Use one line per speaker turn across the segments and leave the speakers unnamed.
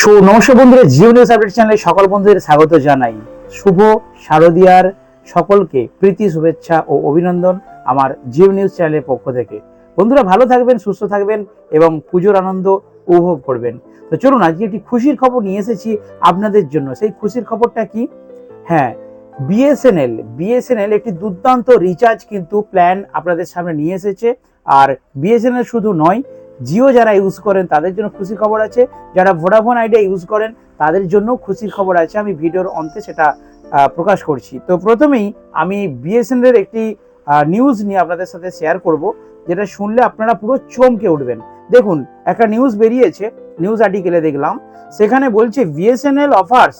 So নমস্কার বন্ধুরা Jio news update চ্যানেলে সকল বন্ধুদের স্বাগত জানাই। শুভ শারদিয়ার সকলকে প্রীতি, শুভেচ্ছা ও অভিনন্দন আমার জিও নিউজ চ্যানেলের পক্ষ থেকে। বন্ধুরা, ভালো থাকবেন, সুস্থ থাকবেন এবং পুজোর আনন্দ উপভোগ করবেন। তো চলুন, আজকে একটি খুশির খবর নিয়ে এসেছি আপনাদের জন্য। সেই খুশির খবরটা কি? হ্যাঁ বিএসএনএল বিএসএনএল একটি দুর্দান্ত রিচার্জ কিন্তু প্ল্যান আপনাদের সামনে নিয়ে এসেছে। আর বিএসএনএল শুধু নয় জিও যারা ইউজ করেন, তাদের জন্য খুশির খবর আছে। যারা ভোডাফোন আইডিয়া ইউজ করেন, তাদের জন্য খুশির খবর আছে। আমি ভিডিওর অন্তে সেটা প্রকাশ করছি। তো প্রথমেই আমি বিএসএনএল একটি নিউজ নিয়ে আপনাদের সাথে শেয়ার করব, যেটা শুনলে আপনারা পুরো চমকে উঠবেন। দেখুন, একটা নিউজ বেরিয়েছে নিউজ আর্টিকেলে দেখলাম। সেখানে বলছে BSNL offers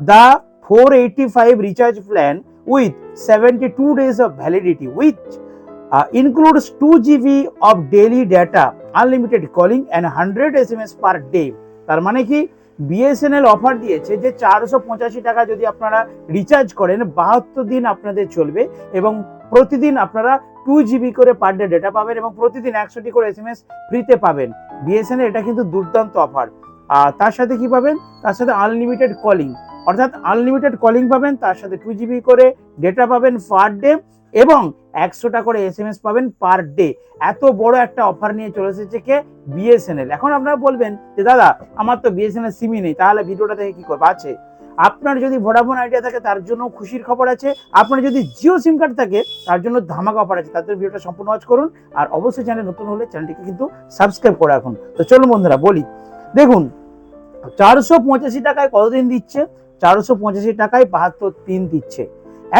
the four eighty five recharge plan with seventy two days of validity with includes two GB 2 GB of daily data, unlimited calling and 100 SMS per day. তার মানে কি? বিএসএনএল অফার দিয়েছে যে চারশো পঁচাশি টাকা যদি আপনারা রিচার্জ করেন বাহাত্তর দিন আপনাদের চলবে এবং প্রতিদিন আপনারা টু জিবি করে পার ডে ডেটা পাবেন এবং প্রতিদিন একশোটি করে এস এম এস ফ্রিতে পাবেন। বিএসএনএল এটা কিন্তু দুর্দান্ত অফার আর তার সাথে কি পাবেন? তার সাথে আনলিমিটেড কলিং অর্থাৎ আনলিমিটেড কলিং পাবেন তার সাথে টু জিবি করে ডেটা পাবেন পার ডে এবং একশোটা করে এস এম এস পাবেন পার ডে এত বড় একটা অফার নিয়ে চলে এসেছে কে? বিএসএনএল এখন আপনারা বলবেন যে, দাদা, আমার তো বিএসএনএল সিমই নেই, তাহলে ভিডিওটা থেকে কি করব? আছে। আপনার যদি ভোডাফোন আইডিয়া থাকে, তার জন্য খুশির খবর আছে। আপনার যদি জিও সিম কার্ড থাকে, তার জন্য ধামাকা অফার আছে। তাদের ভিডিওটা সম্পূর্ণ ওয়াচ করুন। আর অবশ্যই চ্যানেল নতুন হলে চ্যানেলটিকে কিন্তু সাবস্ক্রাইব করে রাখুন। তো চলুন বন্ধুরা, বলি। দেখুন, চারশো পঁচাশি টাকায় কতদিন দিচ্ছে? চারশো পঁচাশি টাকায় বাহাত্তর দিন দিচ্ছে।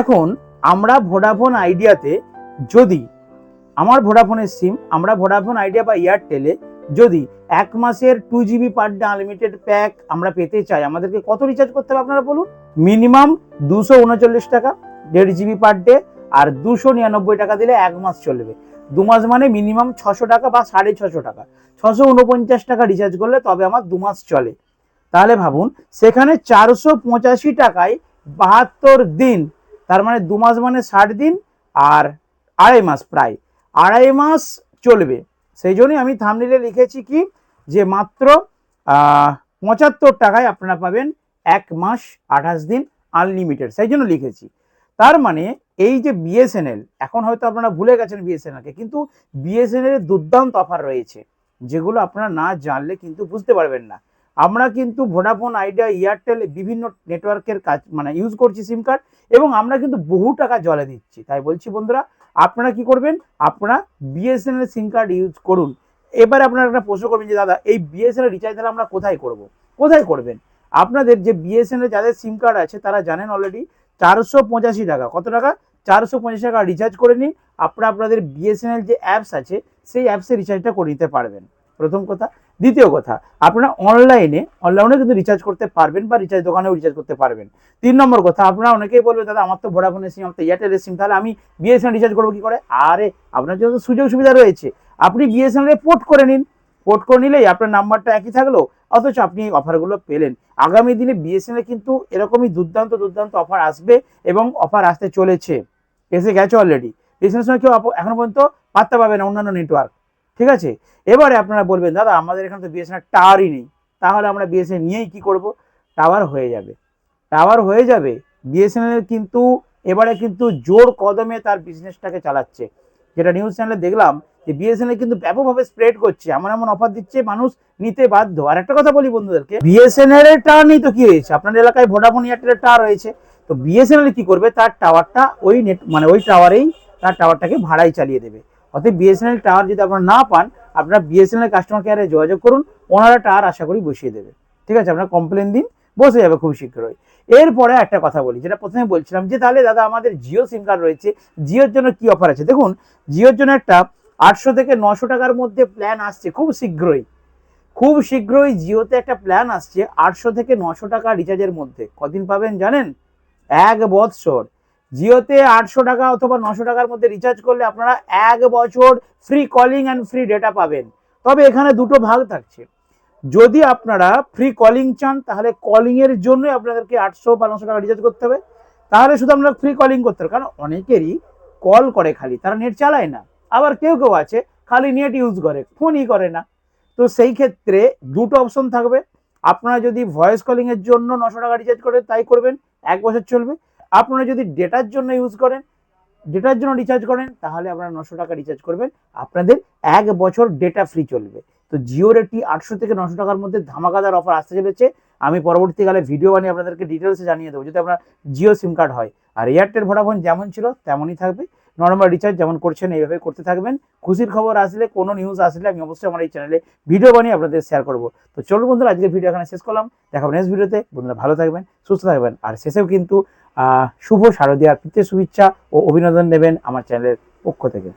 এখন আমরা ভোডাফোন আইডিয়াতে যদি আমার ভোডাফোনের সিম আমরা ভোডাফোন আইডিয়া বা এয়ারটেলে যদি এক মাসের two GB per day unlimited pack আমরা পেতে চাই, আমাদেরকে কত রিচার্জ করতে হবে আপনারা বলুন? মিনিমাম দুশো উনচল্লিশ টাকা, দেড় জিবি পার ডে আর দুশো নিরানব্বই টাকা দিলে এক মাস চলবে। দু মাস মানে মিনিমাম ছশো টাকা বা সাড়ে ছশো টাকা। ছশো উনপঞ্চাশ টাকা রিচার্জ করলে তবে আমার দু মাস চলে। তাহলে ভাবুন, সেখানে চারশো পঁচাশি টাকায় বাহাত্তর দিন তার মানে দু মাস মানে ষাট দিন আর আড়াই মাস প্রায়। আড়াই মাস চলবে। সেই জন্যই আমি থামনিলে লিখেছি কি যে মাত্র পঁচাত্তর টাকায় আপনারা পাবেন এক মাস আঠাশ দিন আনলিমিটেড সেই জন্য লিখেছি। তার মানে এই যে বিএসএনএল এখন হয়তো আপনারা ভুলে গেছেন বিএসএনএলকে কিন্তু বিএসএনএল দুর্দান্ত অফার রয়েছে। যেগুলো আপনারা না জানলে কিন্তু বুঝতে পারবেন না। আমরা কিন্তু ভোডাফোন আইডিয়া এয়ারটেল বিভিন্ন নেটওয়ার্কের কাজ মানে ইউজ করছি সিম কার্ড এবং আমরা কিন্তু বহু টাকা জলে দিচ্ছি। তাই বলছি বন্ধুরা, আপনারা কি করবেন? আপনারা বিএসএনএল সিম কার্ড ইউজ করুন। এবার আপনারা একটা প্রশ্ন করবেন যে, দাদা, এই বিএসএনএল রিচার্জ তাহলে আমরা কোথায় করব? কোথায় করবেন? আপনাদের যে বিএসএনএল যাদের সিম কার্ড আছে, তারা জানেন অলরেডি চারশো পঁচাশি টাকা। কত টাকা? চারশো পঁচাশি টাকা রিচার্জ করে নিন। আপনারা আপনাদের বিএসএনএল যে অ্যাপস আছে, সেই অ্যাপসে রিচার্জটা করে নিতে পারবেন। প্রথম কথা। দ্বিতীয় কথা, আপনারা অনলাইনে অনলাইনে কিন্তু রিচার্জ করতে পারবেন বা রিচার্জ দোকানেও রিচার্জ করতে পারবেন। তিন নম্বর কথা, আপনারা অনেকেই বলবেন, দাদা, আমার তো ভোডাফোনের সিম আমার তো এয়ারটেলের সিম তাহলে আমি বিএসএনএল রিচার্জ করব কি করে? আরে, আপনার জন্য তো সুযোগ সুবিধা রয়েছে। আপনি বিএসএনএল পোর্ট করে নিন। পোর্ট করে নিলেই আপনার নাম্বারটা একই থাকল, অথচ আপনি এই অফারগুলো পেলেন। আগামী দিনে বিএসএনএল কিন্তু এরকমই দুর্দান্ত দুর্দান্ত অফার আসবে এবং অফার আসতে চলেছে। এসে গেছে অলরেডি বিএসএনএল সঙ্গে কেউ এখনও পর্যন্ত পাত্তা পাবে না অন্যান্য নেটওয়ার্ক ঠিক আছে? এবারে আপনারা বলবেন, দাদা, আমাদের এখানে তো বিএসএনএল টাওয়ারই নেই। তাহলে আমরা বিএসএনএল নিয়েই কি করব? টাওয়ার হয়ে যাবে। টাওয়ার হয়ে যাবে বিএসএনএল কিন্তু, এবারে কিন্তু জোর কদমে তার বিজনেসটাকে চালাচ্ছে। যেটা নিউজ চ্যানেলে দেখলাম, যে বিএসএনএল কিন্তু ব্যাপকভাবে স্প্রেড করছে। এমন এমন অফার দিচ্ছে, মানুষ নিতে বাধ্য। আর একটা কথা বলি বন্ধুদেরকে বিএসএনএল এর টাওয়ার নেই তো কি হয়েছে? আপনার এলাকায় ভোডাফোন এয়ারটেলের টাওয়ার রয়েছে। তো বিএসএনএল কি করবে? তার টাওয়ারটা ওই নেট মানে ওই টাওয়ারেই তার টাওয়ারটাকে ভাড়ায় চালিয়ে দেবে। অতএব বিএসএনএল টাওয়ার যদি আপনারা না পান, আপনারা বিএসএনএল কাস্টমার কেয়ারে যোগাযোগ করুন, ওনারা টাওয়ার আশা করি বসিয়ে দেবে। ঠিক আছে, আপনারা কমপ্লেন দিন, বসে যাবে খুব শীঘ্রই। এরপরে একটা কথা বলি, যেটা প্রথমে বলছিলাম যে, তাহলে দাদা আমাদের জিও সিম কার্ড রয়েছে, জিওর জন্য কি অফার আছে? দেখুন, জিওর জন্য একটা আটশো থেকে নশো টাকার মধ্যে প্ল্যান আসছে খুব শীঘ্রই। খুব শীঘ্রই জিওতে একটা প্ল্যান আসছে আটশো থেকে নশো টাকা রিচার্জের মধ্যে। কদিন পাবেন জানেন? এক বৎসর। জিওতে আটশো টাকা অথবা নশো টাকার মধ্যে রিচার্জ করলে আপনারা এক বছর free calling and free data পাবেন। তবে এখানে দুটো ভাগ থাকছে। যদি আপনারা ফ্রি কলিং চান, তাহলে কলিং এর জন্যই আপনাদেরকে আটশো বা নশো টাকা রিচার্জ করতে হবে। তাহলে শুধু আপনারা ফ্রি কলিং করতে হবে, কারণ অনেকেরই কল করে খালি, তারা নেট চালায় না। আবার কেউ কেউ আছে, খালি নেট ইউজ করে ফোনই করে না। তো সেই ক্ষেত্রে দুটো অপশন থাকবে। আপনারা যদি ভয়েস কলিং এর জন্য নশো টাকা রিচার্জ করেন, তাই করবেন, এক বছর চলবে। আপনারা যদি ডেটার জন্য ইউজ করেন ডেটার জন্য রিচার্জ করেন, তাহলে আপনারা নশো টাকা রিচার্জ করবেন। আপনাদের এক বছর ডেটা ফ্রি চলবে। তো জিওর একটি আটশো থেকে নশো টাকার মধ্যে ধামাকাদার অফার আসতে চলেছে। আমি পরবর্তীকালে ভিডিও বানিয়ে আপনাদেরকে ডিটেলসে জানিয়ে দেবো। যদি আপনার জিও সিম কার্ড হয়, আর এয়ারটেল ভোডাফোন যেমন ছিল, তেমনই থাকবে। নর্মাল রিচার্জ যেমন করছেন, এইভাবে করতে থাকবেন। খুশির খবর আসলে, কোনো নিউজ আসলে আমি অবশ্যই আমার এই চ্যানেলে ভিডিও বানিয়ে আপনাদের শেয়ার করব। তো চলুন বন্ধুরা আজকে ভিডিও এখানে শেষ করলাম। দেখাবো নেক্সট ভিডিওতে বন্ধুরা ভালো থাকবেন, সুস্থ থাকবেন, আর শেষেও কিন্তু শুভ শারদীয়ার প্রীতি শুভেচ্ছা ও অভিনন্দন নেবেন আমার চ্যানেলের পক্ষ থেকে।